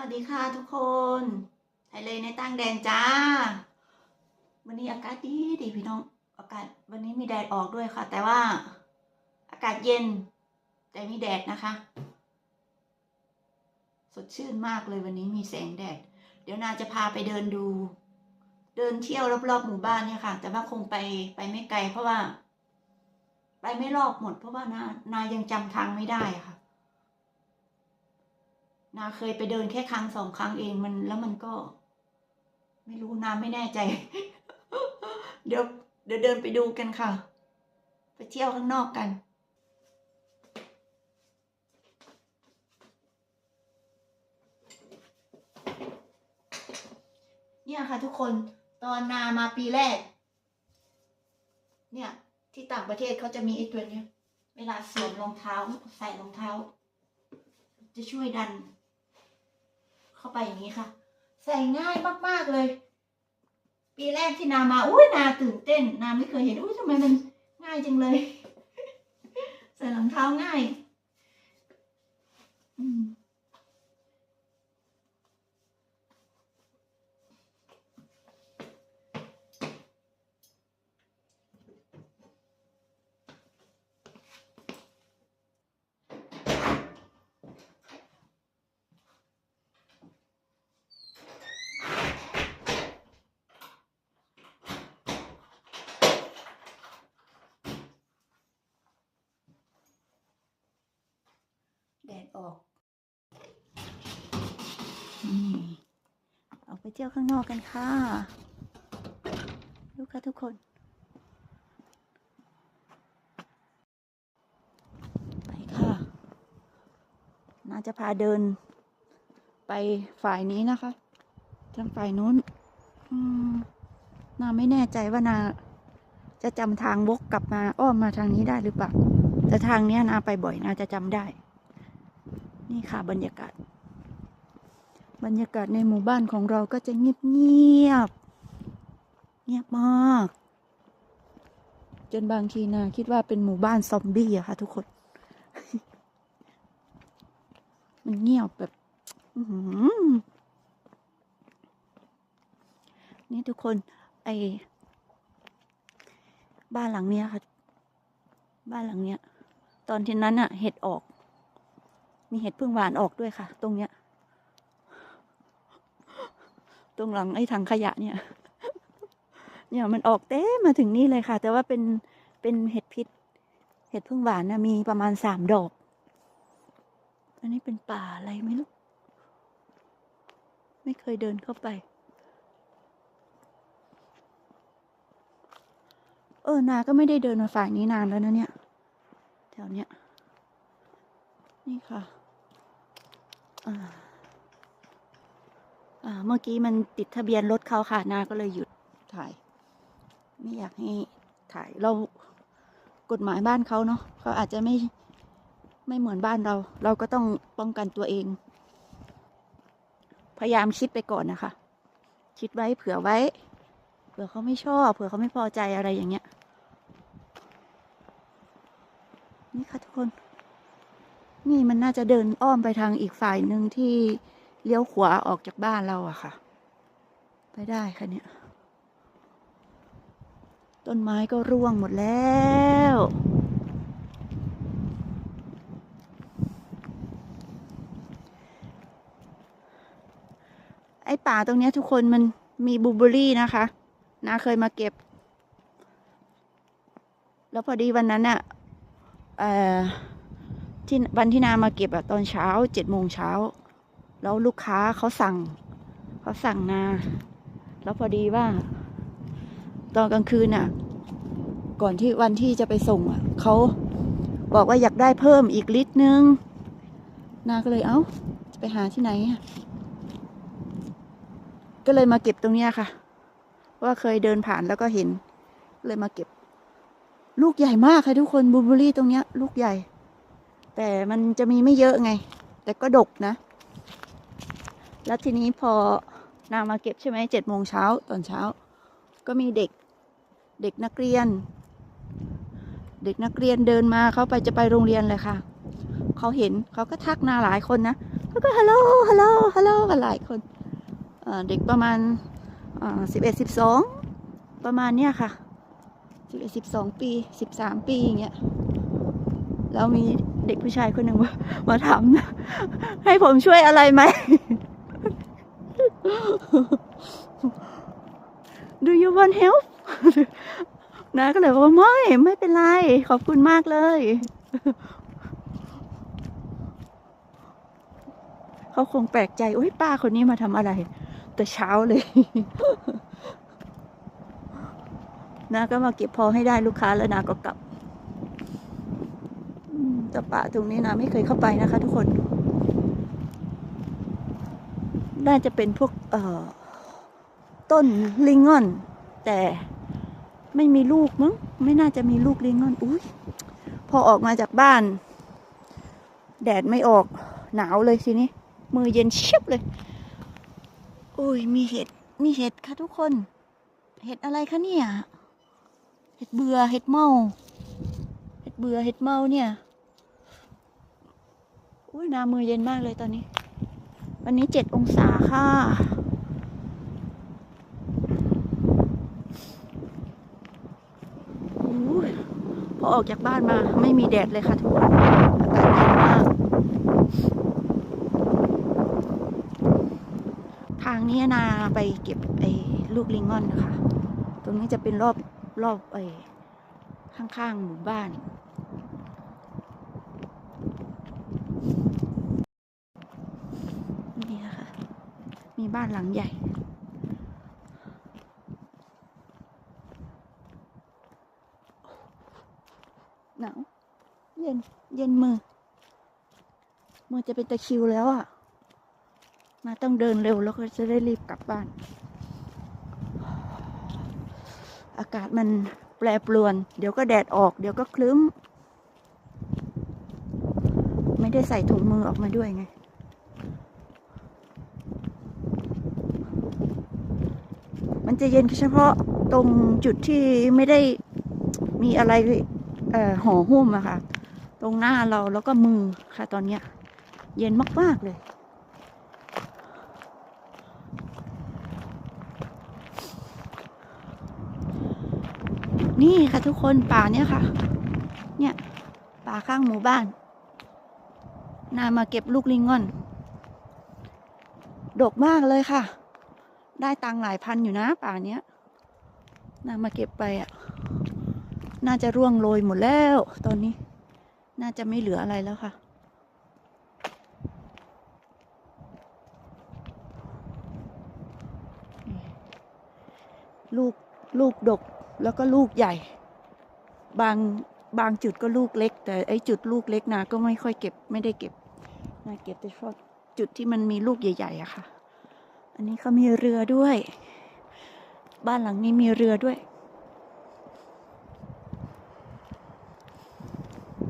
วัสดีค่ะทุกคนไทยเลยในตั้งแดนจ้า วันนี้อากาศดีดีพี่น้อง อากาศวันนี้มีแดดออกด้วยค่ะ แต่ว่าอากาศเย็น แต่มีแดดนะคะ สดชื่นมากเลยวันนี้มีแสงแดด เดี๋ยวนาจะพาไปเดินดู เดินเที่ยวรอบๆหมู่บ้านเนี่ยค่ะ แต่ว่าคงไปไปไม่ไกลเพราะว่า ไปไม่รอบหมด เพราะว่านานายังจำทางไม่ได้ค่ะ นาเคยไปเดินแค่ครั้งสองครั้งเองมันแล้วมันก็ ไม่รู้นาไม่แน่ใจ เดี๋ยวเดี๋ยวเดินไปดูกันค่ะ ไปเที่ยวข้างนอกกันเนี่ยค่ะทุกคนตอนนามาปีแรก เนี่ย ที่ต่างประเทศเขาจะมีไอ้ตัวเนี้ย เวลาสวมรองเท้าใส่รองเท้า จะช่วยดัน เข้าไปอย่างนี้ค่ะ ใส่ง่ายมากๆเลย ปีแรกที่นามาอุ้ยนาตื่นเต้น นาไม่เคยเห็นอุ้ยทำไมมันง่ายจังเลย ใส่รองเท้าง่าย อืม ออกนี่ออกไปเที่ยวข้างนอกกันค่ะ ลูกค่ะทุกคน ไปค่ะ น่าจะพาเดิน ไปฝ่ายนี้นะคะ ทางฝ่ายนู้นนาไม่แน่ใจว่านาจะจำทางวกกลับมาอ้อมมาทางนี้ได้หรือเปล่า แต่ทางนี้นาไปบ่อยนาจะจำได้ นี่ค่ะบรรยากาศ บรรยากาศในหมู่บ้านของเราก็จะเงียบเงียบเงียบมาก จนบางทีนาคิดว่าเป็นหมู่บ้านซอมบี้อะค่ะ ทุกคน มันเงียบแบบนี่ทุกคน ไอบ้านหลังเนี้ยค่ะ บ้านหลังเนี้ย ตอนที่นั้นอะเห็ดออก มีเห็ดพึ่งหวานออกด้วยค่ะ ตรงเนี้ย ตรงหลังไอ้ถังขยะเนี่ย เนี่ยมันออกเต็มาถึงนี่เลยค่ะ แต่ว่าเป็นเป็นเห็ดพิษ เห็ดพึ่งหวานนะมีประมาณสามดอก อันนี้เป็นป่าอะไรไม่รู้ ไม่เคยเดินเข้าไป เออ นาก็ไม่ได้เดินมาฝ่ายนี้นานแล้วนะเนี่ย แถวเนี้ยนี่ค่ะ เมื่อกี้มันติดทะเบียนรถเขาค่ะ นาก็เลยหยุดถ่าย ไม่อยากให้ถ่ายเรากฎหมายบ้านเขาเนาะเขาอาจจะไม่ไม่เหมือนบ้านเรา เราก็ต้องป้องกันตัวเอง พยายามคิดไปก่อนนะคะ คิดไว้เผื่อไว้ เผื่อเขาไม่ชอบ เผื่อเขาไม่พอใจอะไรอย่างเงี้ย นี่ค่ะทุกคน นี่มันน่าจะเดินอ้อมไปทางอีกฝ่ายหนึ่งที่เลี้ยวขวาออกจากบ้านเราอะค่ะ ไปได้ค่ะเนี่ย ต้นไม้ก็ร่วงหมดแล้วไอ้ป่าตรงนี้ทุกคนมันมีบูเบอรี่นะคะนาเคยมาเก็บ แล้วพอดีวันนั้นอะเอ่อ ที่วันที่นามาเก็บอะตอนเช้าเจ็ดโมงเช้า แล้วลูกค้าเขาสั่งเขาสั่งนา แล้วพอดีว่า ตอนกลางคืนน่ะก่อนที่วันที่จะไปส่งอะเขาบอกว่าอยากได้เพิ่มอีกลิตรนึง นาก็เลยเอ้า จะไปหาที่ไหนอะก็เลยมาเก็บตรงเนี้ยค่ะ ว่าเคยเดินผ่านแล้วก็เห็น เลยมาเก็บ ลูกใหญ่มากค่ะทุกคนบูเบอร์รี่ตรงเนี้ย ลูกใหญ่ แต่มันจะมีไม่เยอะไง แต่ก็ดกนะ แล้วทีนี้พอนางมาเก็บใช่ไหมเจ็ดโมงเช้าตอนเช้า ก็มีเด็กเด็กนักเรียน เด็กนักเรียนเดินมาเขาไปจะไปโรงเรียนเลยค่ะเขาเห็นเขาก็ทักนาหลายคนนะเอแล้วก็ฮัลโหลฮัลโหลฮัลโหลกันหลายคนเอ่อเด็กประมาณสิบเอ็ดสิบสองประมาณเนี้ยค่ะสิบเอ็ดสิบสองปีสิบสามปีอย่างเงี้ยแล้วมี เด็กผู้ชายคนหนึ่งมามาถามให้ผมช่วยอะไรไหม Do you want help นะก็เลยบอกว่าไม่ไม่เป็นไร ขอบคุณมากเลย เขาคงแปลกใจโอ้ยป้าคนนี้มาทำอะไร แต่เช้าเลยนาก็มาเก็บพอให้ได้ลูกค้าแล้วนาก็กลับ แต่ป่าตรงนี้นาไม่เคยเข้าไปนะคะ ทุกคน น่าจะเป็นพวกเอ่อต้นลิงงอน แต่ไม่มีลูกมั้งไม่น่าจะมีลูกลิงงอนอุ้ยพอออกมาจากบ้าน แดดไม่ออกหนาวเลยทีนี้ มือเย็นเชียบเลยโอ้ยมีเห็ดมีเห็ดค่ะทุกคน เห็ดอะไรคะเนี่ย เห็ดเบื่อเห็ดเมา เห็ดเบื่อเห็ดเมาเนี่ย อ้ยหน้ามือเย็นมากเลยตอนนี้ วันนี้เจ็ดองศาค่ะ พอออกจากบ้านมาไม่มีแดดเลยค่ะทุกคนอากาศเย็นมาก ทางนี้นาไปเก็บไอ้ลูกลิงงอนนะคะ ตรงนี้จะเป็นรอบรอบไอ้ข้างๆหมู่บ้านนะคะ มี บ้านหลังใหญ่หนาวเย็นเย็นมือ มือจะเป็นตะคิวแล้วอะ มาต้องเดินเร็วแล้วก็จะได้รีบกลับบ้าน อากาศมันแปรปรวน เดี๋ยวก็แดดออก เดี๋ยวก็คลึ้ม ไม่ได้ใส่ถุงมือออกมาด้วยไง มันจะเย็นเฉพาะตรงจุดที่ไม่ได้มีอะไรห่อหุ้มอะค่ะ ตรงหน้าเราแล้วก็มือค่ะตอนเนี้ย เย็นมาก ๆ เลย นี่ค่ะทุกคนป่าเนี้ยค่ะ เนี่ยป่าข้างหมู่บ้าน นามาเก็บลูกลิงงอน ดกมากเลยค่ะ ได้ตังหลายพันอยู่นะป่าเนี้ยนามาเก็บไปอะ น่าจะร่วงโรยหมดแล้ว ตอนนี้ น่าจะไม่เหลืออะไรแล้วค่ะ ลูกลูกดกแล้วก็ลูกใหญ่ บางบางจุดก็ลูกเล็ก แต่ไอ้จุดลูกเล็กนะก็ไม่ค่อยเก็บไม่ได้เก็บนะเก็บแต่เฉพาะจุดที่มันมีลูกใหญ่ๆอะค่ะ อันนี้เขามีเรือด้วย บ้านหลังนี้มีเรือด้วย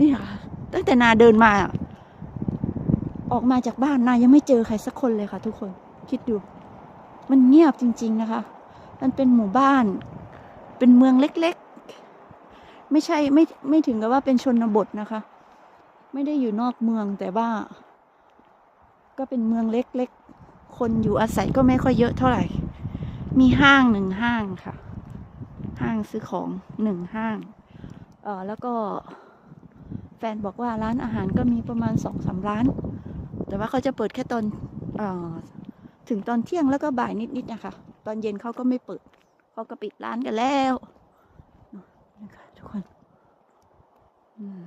นี่ค่ะตั้งแต่นาเดินมา ออกมาจากบ้านนายังไม่เจอใครสักคนเลยค่ะ ทุกคนคิดดู มันเงียบจริง ๆ นะคะ มันเป็นหมู่บ้าน เป็นเมืองเล็กๆ ไม่ใช่ไม่ไม่ถึงกับว่าเป็นชนบทนะคะ ไม่ได้อยู่นอกเมืองแต่ว่า ก็เป็นเมืองเล็กๆ คนอยู่อาศัยก็ไม่ค่อยเยอะเท่าไหร่ มีห้างหนึ่งห้างค่ะ ห้างซื้อของหนึ่งห้าง เออแล้วก็แฟนบอกว่าร้านอาหารก็มีประมาณสองสามร้าน แต่ว่าเขาจะเปิดแค่ตอนเออถึงตอนเที่ยงแล้วก็บ่ายนิดๆนะคะ ตอนเย็นเขาก็ไม่เปิด เขาก็ปิดร้านกันแล้วนะคะทุกคน อืม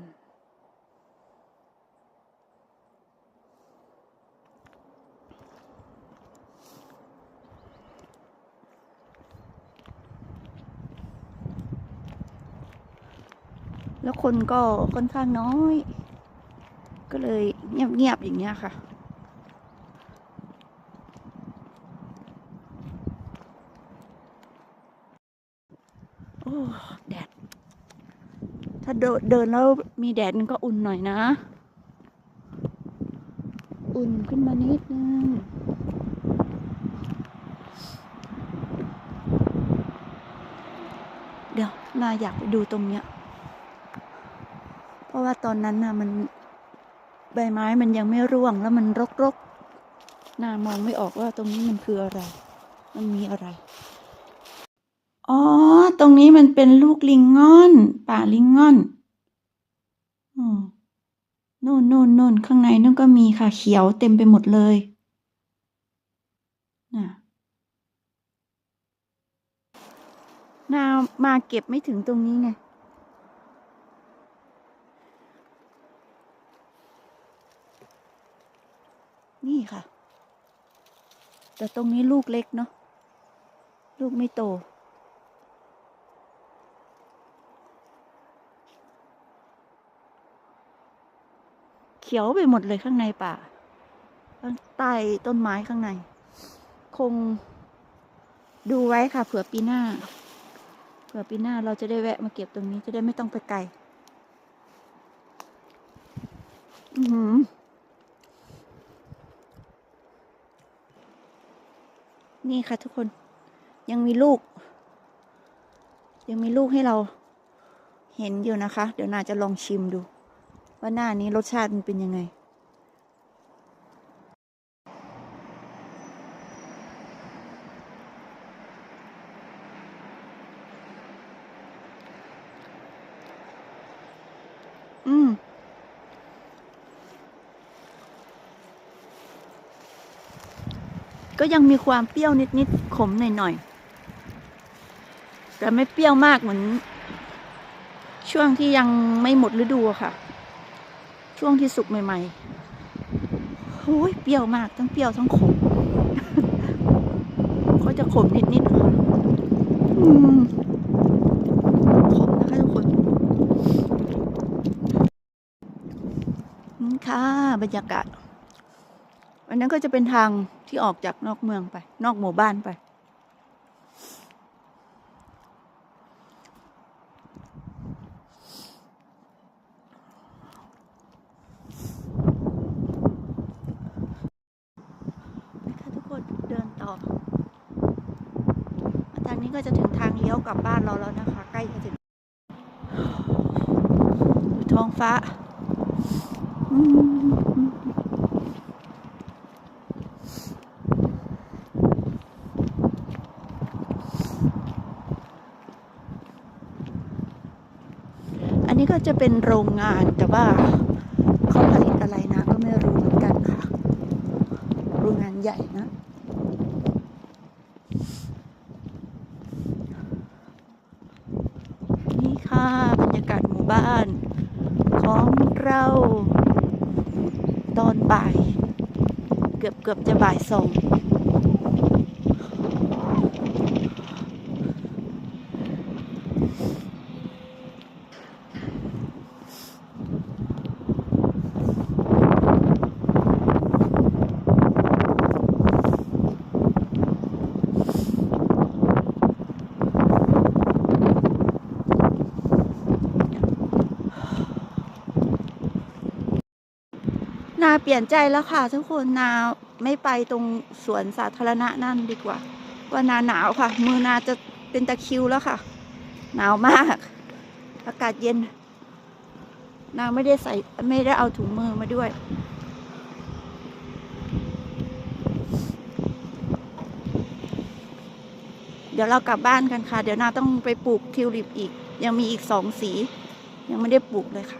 คนก็ค่อนข้างน้อย ก็เลยเงียบๆอย่างเงี้ยค่ะ โอ้แดด ถ้าเดินเดินแล้วมีแดดมันก็อุ่นหน่อยนะ อุ่นขึ้นมานิดนึงเดี๋ยวนาอยากไปดูตรงเนี้ย ราะว่าตอนนั้นน่ะมันใบไม้มันยังไม่ร่วงแล้วมันรกนามองไม่ออกว่าตรงนี้มันคืออะไร มันมีอะไร อ๋อ ตรงนี้มันเป็นลูกลิงง่อน ป่าลิงง่อนอืมนู่นนู่นนู่นข้างในนู่นก็มีค่ะเขียวเต็มไปหมดเลยน่ะนามาเก็บไม่ถึงตรงนี้ไง นี่ค่ะ แต่ตรงนี้ลูกเล็กเนาะลูกไม่โต เขียวไปหมดเลยข้างในป่าข้างใต้ต้นไม้ข้างใน คงดูไว้ค่ะ เผื่อปีหน้า เผื่อปีหน้าเราจะได้แวะมาเก็บตรงนี้จะได้ไม่ต้องไปไกล อือหือ นี่ค่ะทุกคนยังมีลูก ยังมีลูกให้เราเห็นอยู่นะคะ เดี๋ยวนาจะลองชิมดู ว่าหน้านี้รสชาติมันเป็นยังไง อืม ก็ยังมีความเปรี้ยวนิดๆขมหน่อยๆแต่ไม่เปรี้ยวมากเหมือน ช่วงที่ยังไม่หมดฤดูค่ะ ช่วงที่สุกใหม่ๆโอ้ยเปรี้ยวมากทั้งเปรี้ยวทั้งขมเขาจะขมนิดๆค่ะขมนะคะทุกคนนี่ค่ะบรรยากาศ อันนั้นก็จะเป็นทางที่ออกจากนอกเมืองไป นอกหมู่บ้านไปค่ะทุกคนเดินต่อทางนี้ก็จะถึงทางเลี้ยวกลับบ้านเราแล้วนะคะ ใกล้จะถึงดูท้องฟ้า อืม ก็จะเป็นโรงงานแต่ว่าเขาผลิตอะไรนะก็ไม่รู้เหมือนกันค่ะ โรงงานใหญ่นะ นี่ค่ะบรรยากาศหมู่บ้าน ของเราตอนบ่าย เกือบเกือบจะบ่ายสอง นาเปลี่ยนใจแล้วค่ะทุกคนนาไม่ไปตรงสวนสาธารณะนั่นดีกว่า ว่านาหนาวค่ะ มือนาจะเป็นตะคิวแล้วค่ะ หนาวมาก อากาศเย็น นาไม่ได้ใส่ไม่ได้เอาถุงมือมาด้วย เดี๋ยวเรากลับบ้านกันค่ะ เดี๋ยวนาต้องไปปลูกทิวลิปอีก ยังมีอีกสองสี ยังไม่ได้ปลูกเลยค่ะ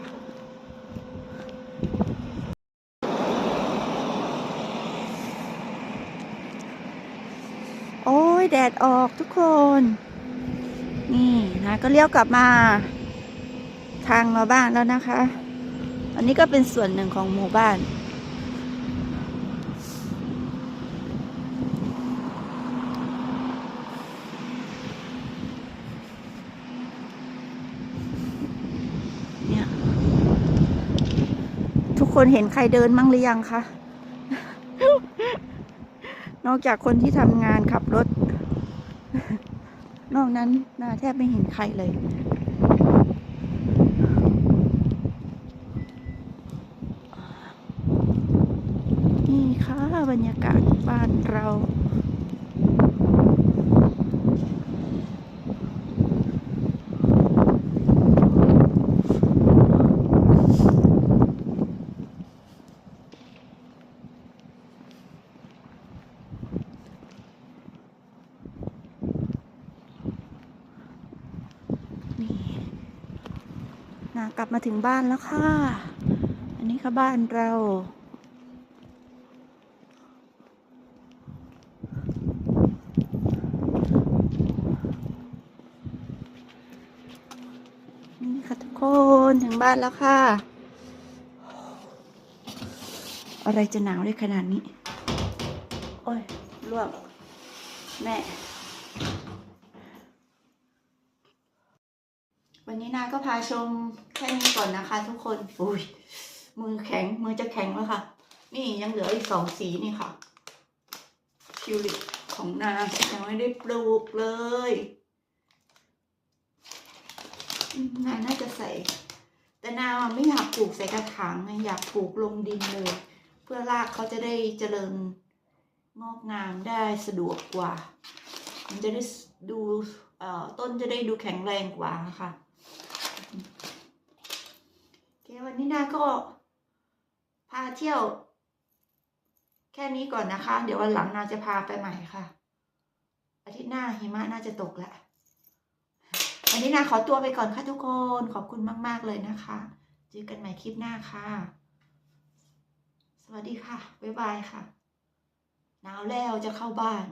โอ้ย แดดออกทุกคน นี่นะก็เลี้ยวกลับมาทางมาบ้านแล้วนะคะ อันนี้ก็เป็นส่วนหนึ่งของหมู่บ้าน เนี่ย ทุกคนเห็นใครเดินมั่งหรือยังคะ นอกจากคนที่ทำงานขับรถ อกนั้นนาแทบไม่เห็นใครเลย นี่ค่ะบรรยากาศบ้านเรา กลับมาถึงบ้านแล้วค่ะ อันนี้ค่ะบ้านเรา นี่ค่ะทุกคนถึงบ้านแล้วค่ะ อะไรจะหนาวได้ขนาดนี้ โอ้ยลวก แม่ วันนี้นาก็พาชมแค่นี้ก่อนนะคะ ทุกคนอุ้ยมือแข็งมือจะแข็งแล้วค่ะ นี่ยังเหลืออีกสองสีนี่ค่ะทิวลิปของนายังไม่ได้ปลูกเลยนาน่าจะใส่ แต่นาไม่อยากปลูกใส่กระถางอยากปลูกลงดินเลย เพื่อรากเขาจะได้เจริญงอกงามได้สะดวกกว่า มันจะได้ดูต้นจะได้ดูแข็งแรงกว่าค่ะ วันนี้นาก็พาเที่ยว แค่นี้ก่อนนะคะ เดี๋ยววันหลังนาจะพาไปใหม่ค่ะ อาทิตย์หน้าหิมะน่าจะตกแล้ววันนี้นาขอตัวไปก่อนค่ะทุกคน ขอบคุณมาก ๆ เลยนะคะ เจอกันใหม่คลิปหน้าค่ะ สวัสดีค่ะ บ๊ายบายค่ะ หนาวแล้วจะเข้าบ้าน